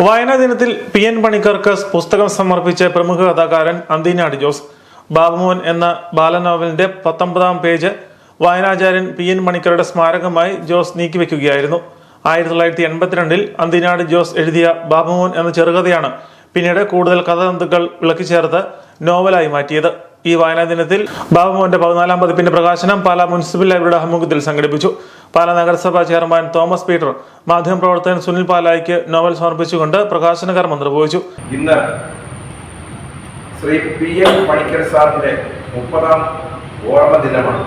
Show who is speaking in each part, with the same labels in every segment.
Speaker 1: വായനാ ദിനത്തിൽ P N പണിക്കർക്ക് പുസ്തകം സമർപ്പിച്ച പ്രമുഖ കഥാകാരൻ അന്തീനാട് ജോസ് ബാബുമോൻ എന്ന ബാലനോവലിന്റെ പത്തൊമ്പതാം പേജ് വായനാചാര്യൻ പി എൻ പണിക്കരുടെ സ്മാരകമായി ജോസ് നീക്കിവെക്കുകയായിരുന്നു. ആയിരത്തി തൊള്ളായിരത്തി എൺപത്തിരണ്ടിൽ അന്തീനാട് ജോസ് എഴുതിയ ബാബുമോൻ എന്ന ചെറുകഥയാണ് പിന്നീട് കൂടുതൽ കഥാതന്തുക്കൾ വിളക്കിച്ചേർത്ത് നോവലായി മാറ്റിയത്. ഈ വായനാ ദിനത്തിൽ ബാബുമോന്റെ പതിനാലാം പതിപ്പിന്റെ പ്രകാശനം പാലാ മുനിസിപ്പൽ ലൈബ്രറിയുടെ അഭിമുഖത്തിൽ സംഘടിപ്പിച്ചു. പാലാ നഗരസഭാ ചെയർമാൻ തോമസ് പീറ്റർ മാധ്യമപ്രവർത്തകൻ സുനിൽ പാലായിക്ക് നോവൽ സമർപ്പിച്ചുകൊണ്ട് പ്രകാശന കർമ്മം നിർവഹിച്ചു
Speaker 2: ഇന്ന് ശ്രീ പി എം പണിക്കർ സാറിന്റെ മുപ്പതാം ഓർമ്മ ദിനമാണ്.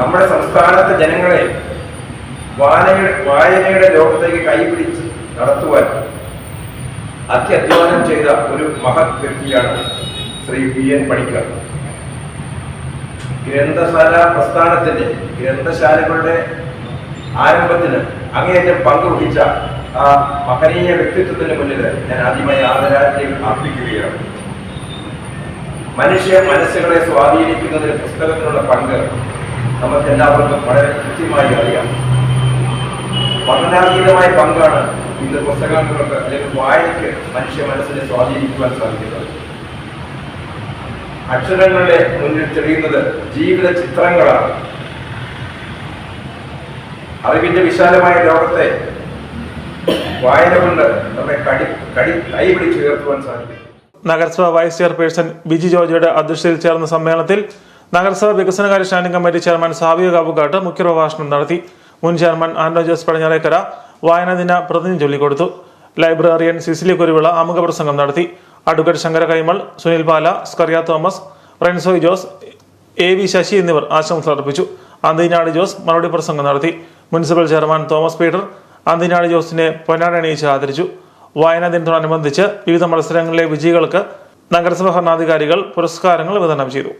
Speaker 2: നമ്മുടെ സംസ്ഥാനത്തെ ജനങ്ങളെ വായനയുടെ വായനയുടെ ലോകത്തേക്ക് കൈപിടിച്ച് നടത്തുവാൻ അത്യധ്വാനം ചെയ്ത ഒരു മഹത് വ്യക്തിയാണ് ശ്രീ പി എൻ പണിക്കർ. ഗ്രന്ഥശാല പ്രസ്ഥാനത്തിന്റെ ഗ്രന്ഥശാലകളുടെ ആരംഭത്തിന് അങ്ങേയറ്റം പങ്കുവഹിച്ച ആ മഹനീയ വ്യക്തിത്വത്തിന്റെ മുന്നിൽ ഞാൻ ആദ്യമായി ആദരാജ്യം അർപ്പിക്കുകയാണ്. മനുഷ്യ മനസ്സുകളെ സ്വാധീനിക്കുന്നതിന് പുസ്തകത്തിനുള്ള പങ്ക് നമുക്ക് എല്ലാവർക്കും വളരെ കൃത്യമായി അറിയാം. പഠനാതീതമായ പങ്കാണ് ഇന്ന് പുസ്തകങ്ങൾക്ക് അല്ലെങ്കിൽ വായനയ്ക്ക് മനുഷ്യ മനസ്സിനെ സ്വാധീനിക്കുവാൻ സാധിക്കുന്നത്. അക്ഷരങ്ങളുടെ മുന്നിൽ തെളിയുന്നത് ജീവിത ചിത്രങ്ങളാണ്. അറിവിന്റെ വിശാലമായ ലോകത്തെ വായന കൊണ്ട് നമ്മെ കടി കടി കൈപിടിച്ച് ഉയർത്തുവാൻ സാധിക്കും.
Speaker 1: നഗരസഭാ വൈസ് ചെയർപേഴ്സൺ ബിജി ജോർജിയുടെ അധ്യക്ഷതയിൽ ചേർന്ന സമ്മേളനത്തിൽ നഗരസഭാ വികസനകാര്യ standing committee chairman Savika Kavukattu മുഖ്യപ്രഭാഷണം നടത്തി. മുൻ ചെയർമാൻ ആന്റോ ജോസ് പടിഞ്ഞാറേക്കര വായനാ ദിന പ്രതിനിധി ചൊല്ലിക്കൊടുത്തു. ലൈബ്രറിയൻ സിസിലി കുരുവിള ആമുഖ പ്രസംഗം നടത്തി. Advocate Sankara Kaimal Sunil Pala Scaria Thomas Rensoy Jose A V Sasi എന്നിവർ ആശംസ അർപ്പിച്ചു. അന്തിനാട് ജോസ് മറുപടി പ്രസംഗം നടത്തി. Municipal chairman Thomas Peter Anthinad ജോസിനെ പൊന്നാട അണിയിച്ച് ആദരിച്ചു. വായനാ ദിനത്തോടനുബന്ധിച്ച് വിവിധ മത്സരങ്ങളിലെ വിജയികൾക്ക് നഗരസഭ ഭരണാധികാരികൾ പുരസ്കാരങ്ങൾ വിതരണം ചെയ്തു.